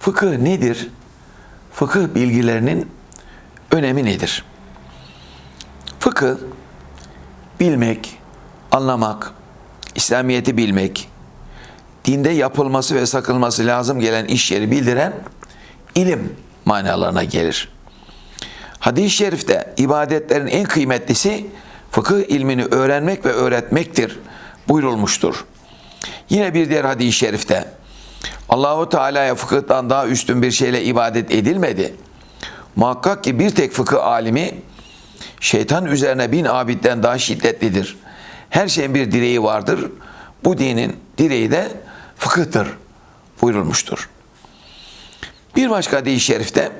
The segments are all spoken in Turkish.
Fıkıh nedir? Fıkıh bilgilerinin önemi nedir? Fıkıh bilmek, anlamak, İslamiyet'i bilmek, dinde yapılması ve sakılması lazım gelen işleri bildiren ilim manalarına gelir. Hadis-i şerifte ibadetlerin en kıymetlisi fıkıh ilmini öğrenmek ve öğretmektir buyurulmuştur. Yine bir diğer hadis-i şerifte Allahu Teala'ya fıkıhtan daha üstün bir şeyle ibadet edilmedi. Muhakkak ki bir tek fıkıh alimi şeytan üzerine bin abitten daha şiddetlidir. Her şeyin bir direği vardır. Bu dinin direği de fıkıhtır buyurulmuştur. Bir başka hadis-i şerifte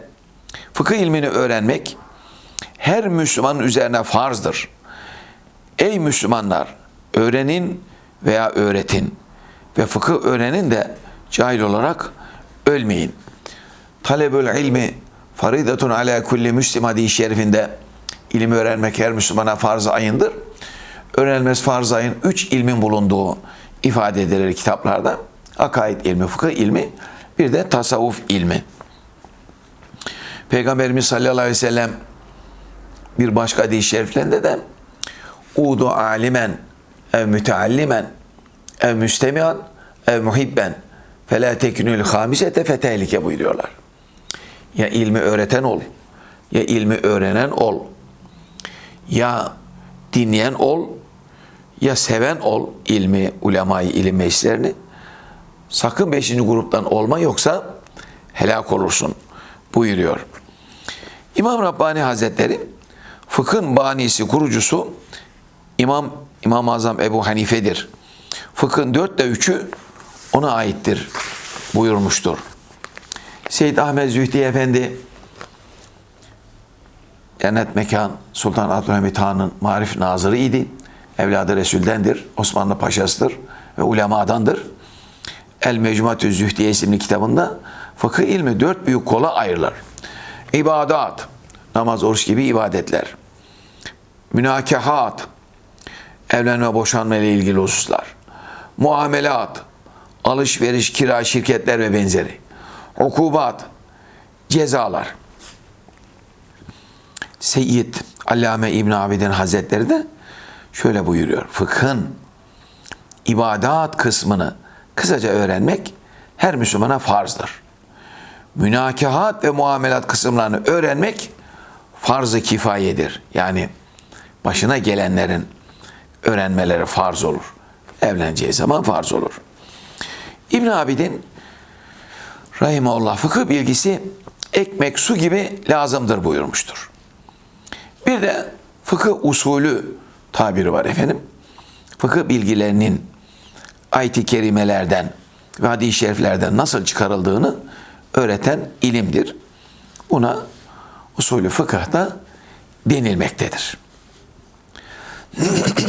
fıkıh ilmini öğrenmek her Müslümanın üzerine farzdır. Ey Müslümanlar öğrenin veya öğretin ve fıkıh öğrenin de cahil olarak ölmeyin. Talebül ilmi faridatun ala kulli müslim hadis-i şerifinde ilim öğrenmek her Müslümana farz-ı ayındır. Öğrenilmez farz-ı ayın üç ilmin bulunduğu ifade edilir kitaplarda. Akaid ilmi, fıkıh ilmi, bir de tasavvuf ilmi. Peygamberimiz sallallahu aleyhi ve sellem bir başka hadis-i şeriflerinde de Udu alimen ev müteallimen ev müstemian ev muhibben felâ teknül hamisete fetehlike buyuruyorlar. Ya ilmi öğreten ol, ya ilmi öğrenen ol, ya dinleyen ol, ya seven ol ilmi, ulemayı, ilim meclislerini. Sakın beşinci gruptan olma yoksa helak olursun buyuruyor. İmam Rabbani Hazretleri fıkhın banisi, kurucusu İmam İmam-ı Azam Ebu Hanife'dir. Fıkhın dörtte üçü ona aittir buyurmuştur. Seyyid Ahmet Zühdi Efendi Cennet Mekan Sultan Abdülhamit Han'ın marif nazırı idi. Evladı Resul'dendir. Osmanlı Paşasıdır ve ulemadandır. El Mecmuatü Zühdiye isimli kitabında fıkıh ilmi dört büyük kola ayrılır. İbadat, namaz, oruç gibi ibadetler. Münakahat, evlenme, boşanma ile ilgili hususlar. Muamelat, alışveriş, kira, şirketler ve benzeri. Ukubat, cezalar. Seyyid Allame İbn Abidin Hazretleri de şöyle buyuruyor. Fıkhın ibadat kısmını kısaca öğrenmek her Müslümana farzdır. Münakahat ve muamelat kısımlarını öğrenmek farz-ı kifayedir. Yani başına gelenlerin öğrenmeleri farz olur. Evleneceği zaman farz olur. İbn Abidin Rahimullah fıkıh bilgisi ekmek su gibi lazımdır buyurmuştur. Bir de fıkıh usulü tabiri var efendim. Fıkıh bilgilerinin ayet-i kerimelerden ve hadis-i şeriflerden nasıl çıkarıldığını öğreten ilimdir. Buna usulü fıkıhta denilmektedir.